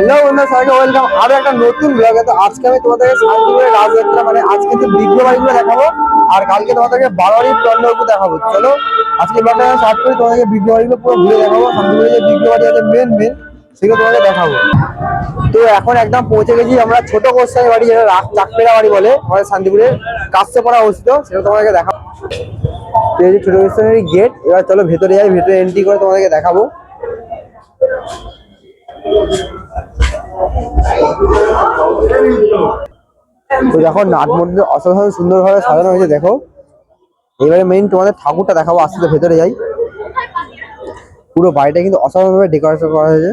Hello বন্ধুরা, সবাইকে welcome আরও একটা নতুন ব্লগে তো আজকে আমি তোমাদেরকে শান্তিপুরের রাজযাত্রা মানে আজকে তো বিগ্র বাড়িগুলো দেখাবো, আর কালকে তোমাদেরকে বারোয়ারি প্লন্ডরপুর দেখাবো। চলো, আজকে ব্লগটা স্টার্ট করি, তোমাদেরকে বাড়িগুলো পুরো ঘুরে দেখাবো। শান্তিপুরে যে বিগ্র বাড়ি আছে মেন মেন সেগুলো তোমাদের দেখাবো। তো এখন একদম পৌঁছে গেছি আমরা ছোট কোস্তানি বাড়ি, যেটা চাকপেড়া বাড়ি বলে, আমাদের শান্তিপুরে। কাস্তেপাড়া অবস্থিত, সেটা তোমাদেরকে দেখাবো। এই যে ছোট কোস্তানি গেট এবার চলো ভেতরে যাই, ভেতরে এন্ট্রি করে তোমাদেরকে দেখাবো। তো দেখো নাট মন্দির অসাধারণ সুন্দরভাবে সাজানো হয়েছে দেখো। এবারে মেইন তোমাদের ঠাকুরটা দেখাবো আস্তে ভেতরে যাই। পুরো বাড়িটা কিন্তু অসাধারণভাবে ডেকোরেশন করা হয়েছে।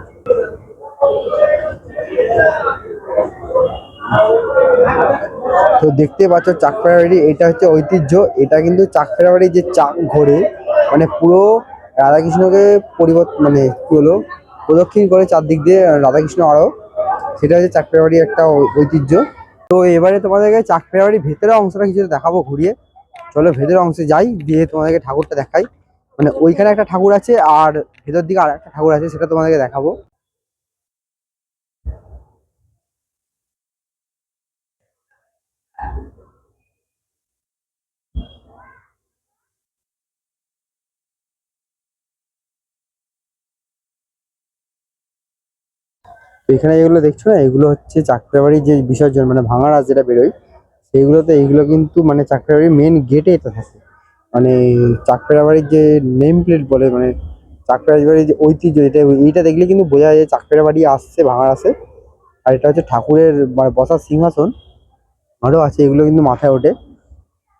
তো দেখতে পাচ্ছ চাকপেড়া বাড়ি এটা হচ্ছে ঐতিহ্য। এটা কিন্তু চাকপেড়া বাড়ির যে চাক ঘোরে মানে পুরো রাধাকৃষ্ণকে পরিবর্তন মানে কি হলো প্রদক্ষিণ করে চারদিক দিয়ে রাধাকৃষ্ণ আরও। সেটা হচ্ছে চাকপেড়া বাড়ির একটা ঐতিহ্য। তো এবারে তোমাদেরকে চাকপেড়া বাড়ির ভেতরের অংশটা কিছু দেখাবো ঘুরিয়ে। চলো ভেতরের অংশে যাই দিয়ে তোমাদেরকে ঠাকুরটা দেখাই। মানে ওইখানে একটা ঠাকুর আছে, আর ভেতর দিকে আর একটা ঠাকুর আছে, সেটা তোমাদেরকে দেখাবো। এখানে যেগুলো দেখছ না, এগুলো হচ্ছে চাকরা বাড়ির যে বিসর্জন মানে ভাঙা রাস যেটা বেরোয়, সেইগুলোতে এইগুলো কিন্তু মানে চাকরা বাড়ির মেন গেটে এটা থাকে। মানে চাকরা বাড়ির যে নেম প্লেট বলে মানে চাকরা বাড়ির যে ঐতিহ্য, এটা এইটা দেখলে কিন্তু বোঝা যায় যে চাকরা বাড়ি আসছে ভাঙা রাসে আর এটা হচ্ছে ঠাকুরের মানে বসার সিংহাসন আরও আছে, এগুলো কিন্তু মাথায় ওঠে।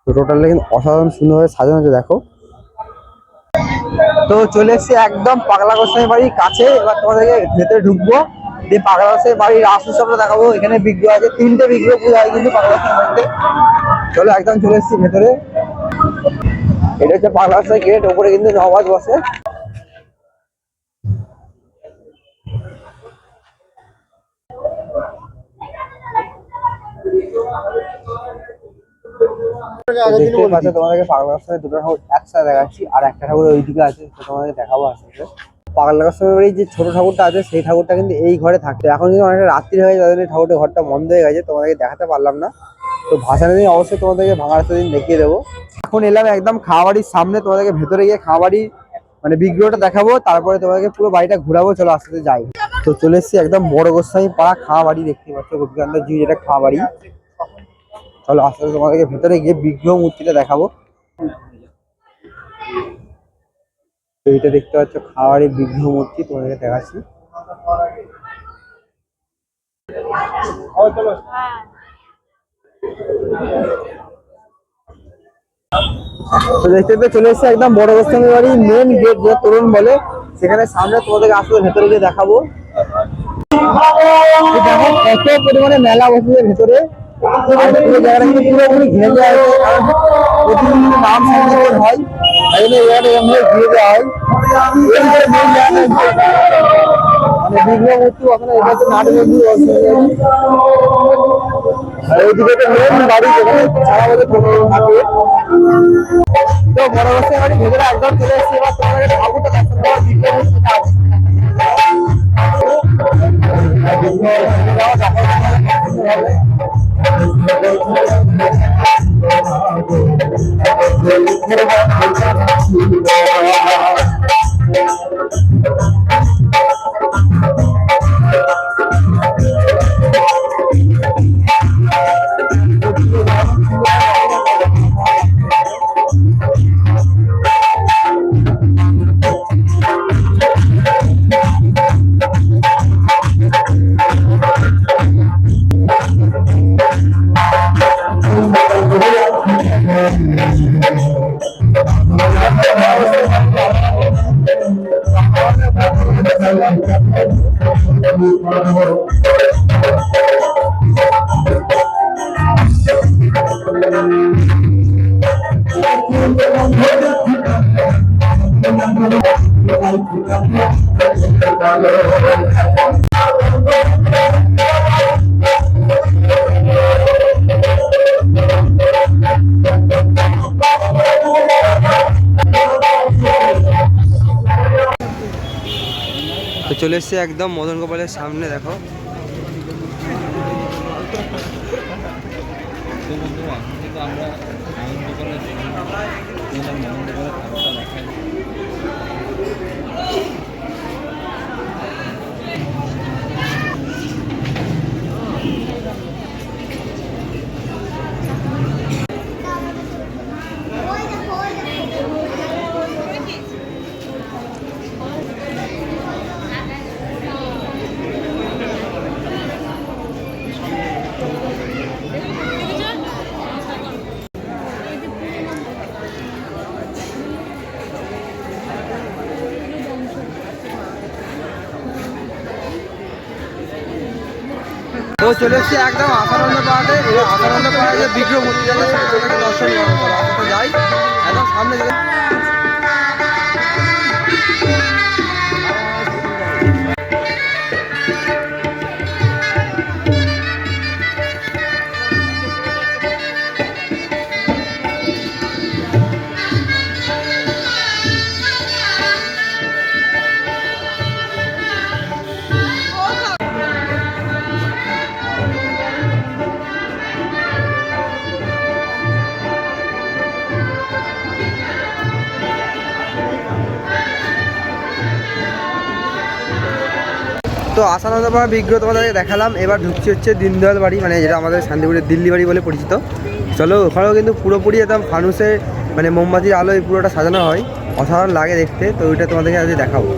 তো টোটালটা কিন্তু অসাধারণ সুন্দরভাবে সাজানো আছে দেখো। তো চলে এসেছি একদম পাগলা গোস্বামী বাড়ির কাছে, এবার তোমাদেরকে ভেতরে ঢুকবো। দিয়ে পাগলা বাড়ির রাস উৎসবটা দেখাবো এখানে বিগ্রহ আছে তিনটে বিগ্রহ পুজো হয় কিন্তু গোস্বামী বাড়িতে চলো একদম চলে এসেছি ভেতরে। এটা হচ্ছে পাগলা গোস্বামী গেট ওপরে কিন্তু নবাজ বসে। দেখতে পাচ্ছ তোমাদেরকে পাগলা গোস্বামী দুটো ঠাকুর একসাথে দেখাচ্ছি আর একটা ঠাকুর ওইদিকে আছে তোমাদেরকে দেখাবো আস্তে। আস্তে পাগলা গোস্বামী বাড়ির যে ছোট ঠাকুরটা আছে, সেই ঠাকুরটা কিন্তু এই ঘরে থাকতো। এখন কিন্তু অনেকটা রাত্রি হয়ে তাদের ঠাকুরটা ঘরটা বন্ধ হয়ে গেছে, তোমাদেরকে দেখাতে পারলাম না। তো ভাসানের দিন অবশ্যই তোমাদেরকে ভাঙা রাস্তা দিন দেখিয়ে দেবো। এখন এলাম একদম খাওয়া বাড়ির সামনে, তোমাদেরকে ভেতরে গিয়ে খাওয়া বাড়ির মানে বিগ্রহটা দেখাবো, তারপরে তোমাদেরকে পুরো বাড়িটা ঘুরাবো, চলো আস্তে যাই। তো চলে এসেছি একদম বড় গোস্বামী পাড়া খাওয়া বাড়ি দেখতে পাচ্ছ গোপীকান্ত জি যেটা খাওয়া বাড়ি চলো আস্তে আস্তে তোমাদেরকে ভেতরে গিয়ে বিগ্রহ মূর্তিটা দেখাবো। তো এইটা দেখতে পাচ্ছ খাওয়ারের বিগ্রহ মূর্তি তোমাদেরকে দেখাচ্ছি। তো দেখতে দেখতে চলে এসেছে একদম বড় গোস্বামী বাড়ি মেন গেট যে তরুণ বলে। সেখানে সামনে তোমাদেরকে আসলে ভেতরে গিয়ে দেখাবো। দেখো কত পরিমাণে মেলা বসেছে ভেতরে। পুরো জায়গাটা কিন্তু পুরোপুরি ঘিরে ঘিরে ঠাকুর একদম ঠাকুরটা তো চলে এসছে একদম মদন গোপালের সামনে দেখো। আমরা জন্য তোমাদের আনন্দ তো চলে এসছি একদম আসানন্দ পাহাড়ে। এই আসানন্দ পাহাড়ে বিগ্রহ মূর্তি আছে সেটাকে দর্শন যাই। একদম সামনে তো আসানন্দপাড়া বিগ্রহ তোমাদেরকে দেখালাম। এবার ঢুকছি হচ্ছে দিনদয়াল বাড়ি মানে যেটা আমাদের শান্তিপুরের দিল্লি বাড়ি বলে পরিচিত। চলো, ওখানেও কিন্তু পুরোপুরি একদম ফানুসের মানে মোমবাতির আলোয় পুরোটা সাজানো হয়। অসাধারণ লাগে দেখতে, তো ওইটা তোমাদেরকে আজকে দেখাবো।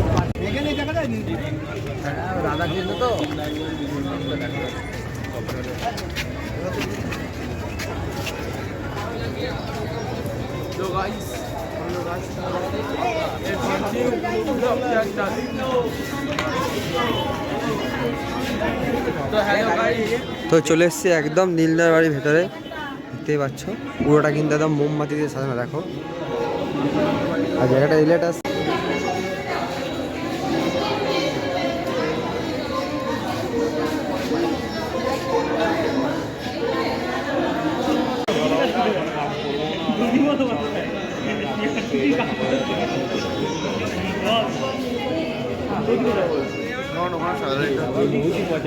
তো চলে এসছি একদম নীলদার বাড়ির ভেতরে, দেখতেই পাচ্ছ। পুরোটা কিন্তু একদম মোমবাতি দিয়ে সাজানো, দেখো। আর জায়গাটা রিলেট আছে।